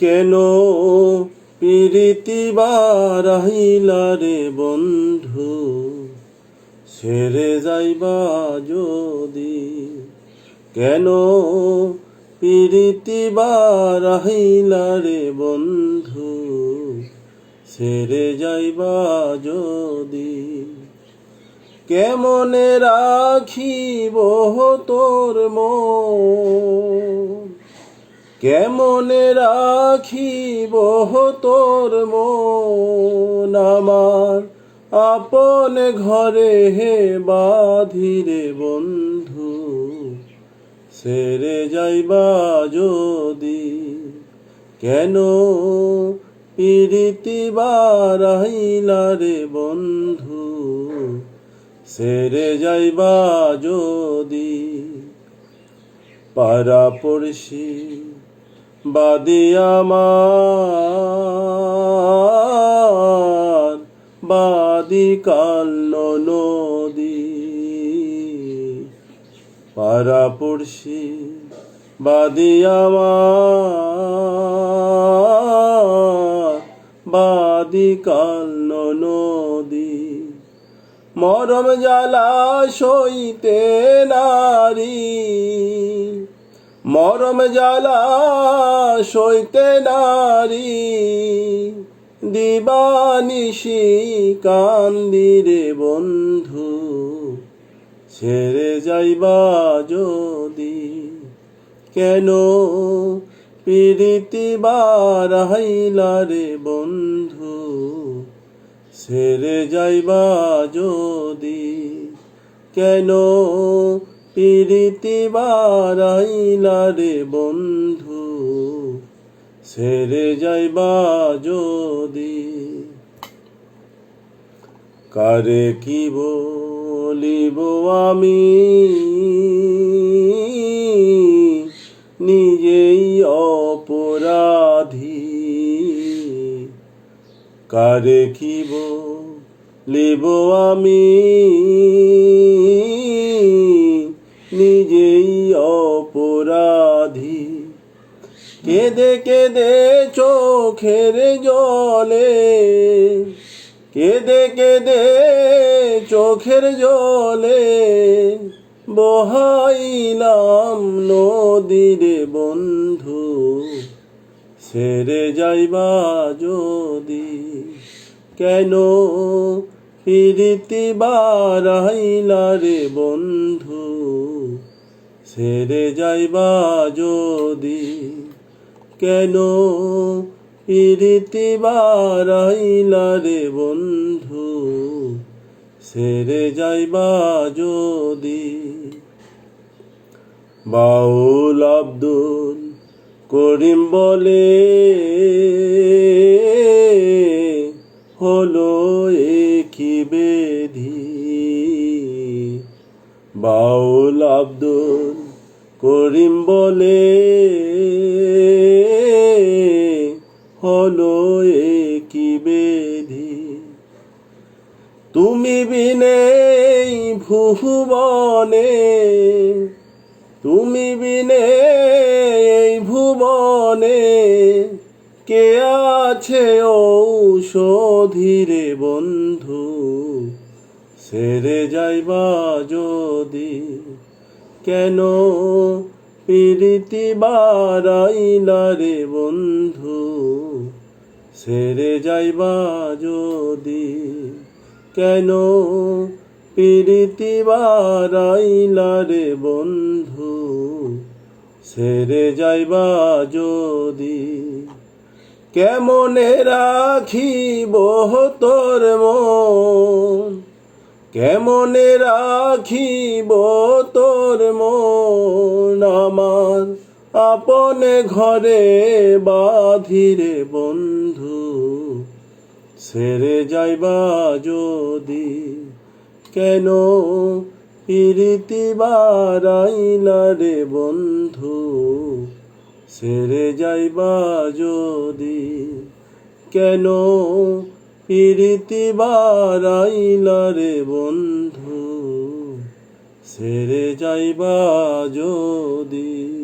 কেন প্রীতি রে বন্ধু? ছেড়ে যাইবা যদি। কেন প্রীতি বারাইলা রে বন্ধু? ছেড়ে যাইবা যদি। কেমনে রাখিব তোর মন? কেমনে রাখিব তোর মন আমার? আপন ঘরে হে বাধিরে বন্ধু, সেরে যাইবা যদি। কেন পিরিতি বারাইলা রে বন্ধু, সেরে যাইবা যদি। পারা পড়শি বাদি বাদি কাল নদী। পারা পড়শি বাদি বাদি নদী। মরম জ্বালা সইতে নারী মরম জ্বালা সইতে নারী দিবানিশি কান্দিরে বন্ধু। ছেড়ে যাইবা যদি, কেন প্রীতি বারাইলা রে বন্ধু? ছেড়ে যাইবা যদি, কেন প্রীতি বারাইলা রে বন্ধু ছেড়ে যাইবা যদি। কারে কি বলিব আমি? নিজেই অপরাধী। কারে কি বলিব আমি? নিজেই অপরাধী। কেঁদে কেঁদে চোখের জলে, কেঁদে কেঁদে চোখের জলে বহাইলাম নদীরে বন্ধু। সেরে যাইবা যদি, কেন প্রীতি বারাইলা রে বন্ধু ছেড়ে যাইবা যদি। কেন প্রীতি বারাইলা রে বন্ধু ছেড়ে যাইবা যদি। বাউল আব্দুল করিম বলে বাউল আব্দুল করিম বলে, হলো কি বেধি। তুমি বিনে ভুবনে তুমি বিনে এই ভুবনে কে আছে ঔষধিরে বন্ধু? সেরে যাইবা যদি, কেন প্রীতি বারাইলা রে বন্ধু? সেরে যাইবা যদি, কেন প্রীতি বারাইলা রে বন্ধু? সেরে যাইবা যদি, কেমনে রাখিব তোর মন? কেমনে রাখিব তোর মন আমার? আপনে ঘরে বাধিরে বন্ধু, ছেড়ে যাইবা যদি? কেন প্রীতি বারাইলা রে বন্ধু? ছেড়ে যাইবা যদি? কেন প্রীতি বারাইলা রে বন্ধু ছেড়ে যাইবা যদি।